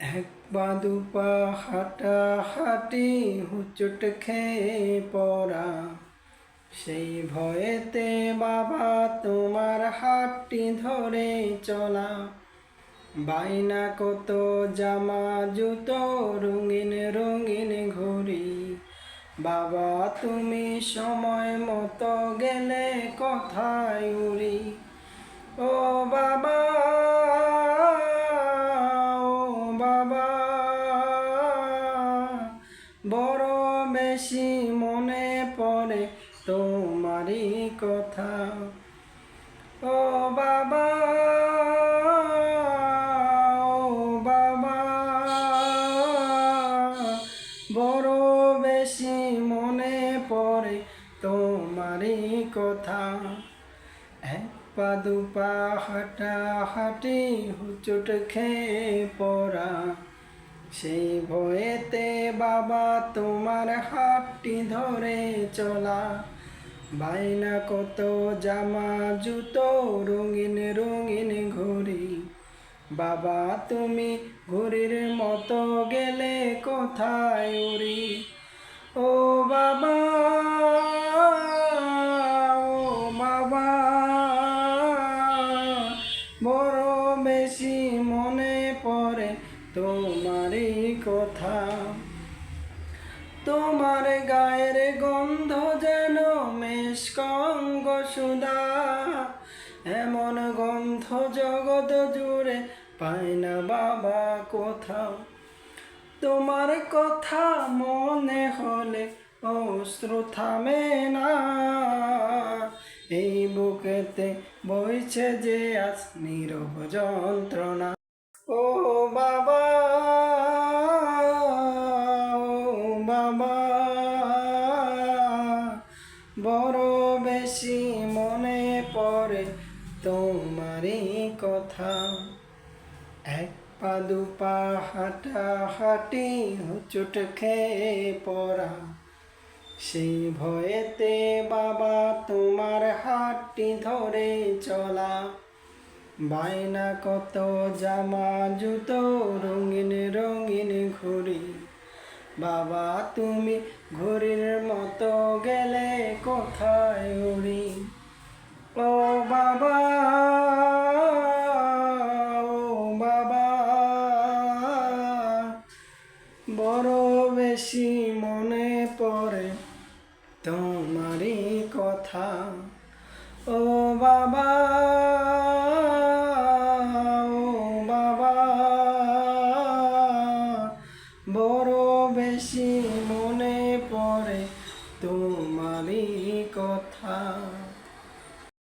এক পা দুপা হাঁটা হাঁটি হুচুট খেয়ে পড়া সেই ভয়েতে বাবা তোমার হাতটি ধরে চলা। বাইনা কত জামা, জুতো রঙিন রঙিন ঘড়ি। বাবা তুমি সময় মতো গেলে কথায় উড়ি। ও বাবা বেশি মনে পড়ে তোমারই কথা। ও বাবা ও বাবা, বড় বেশি মনে পড়ে তোমারই কথা। এক পা দুপা হাঁটা হাঁটি হুচুট খেয়ে পড়া। সেই ভয়েতে বাবা তোমার হাতটি ধরে চলা। বাইনা কত জামা, জুতো, রঙিন রঙিন ঘড়ি। বাবা তুমি ঘড়ির মতো গেলে কোথায় উড়ি? ও বাবা ও বাবা, বড় বেশি তোমারই কথা। তোমার গায়ের গন্ধ যেন মেশকঙ্গ সুদা। এমন গন্ধ জগৎ জুড়ে পায় না বাবা কোথাও। তোমার কথা মনে হলে অশ্রু থামে না। এই বুকেতে বইছে যে আজ নীরব যন্ত্রণা। বড় বেশি মনে পড়ে তোমারই কথা। এক পা দুপা হাঁটা হাঁটি হুচুট খেয়ে পড়া। সেই ভয়েতে বাবা তোমার হাতটি ধরে চলা। বাইনা কত জামা, জুতো, রঙিন রঙিন ঘড়ি। বাবা তুমি ঘড়ির মতো গেলে কোথায় ও বাবা ও বাবা বড় বেশি মনে পড়ে তোমারই কথা। ও বাবা বেশি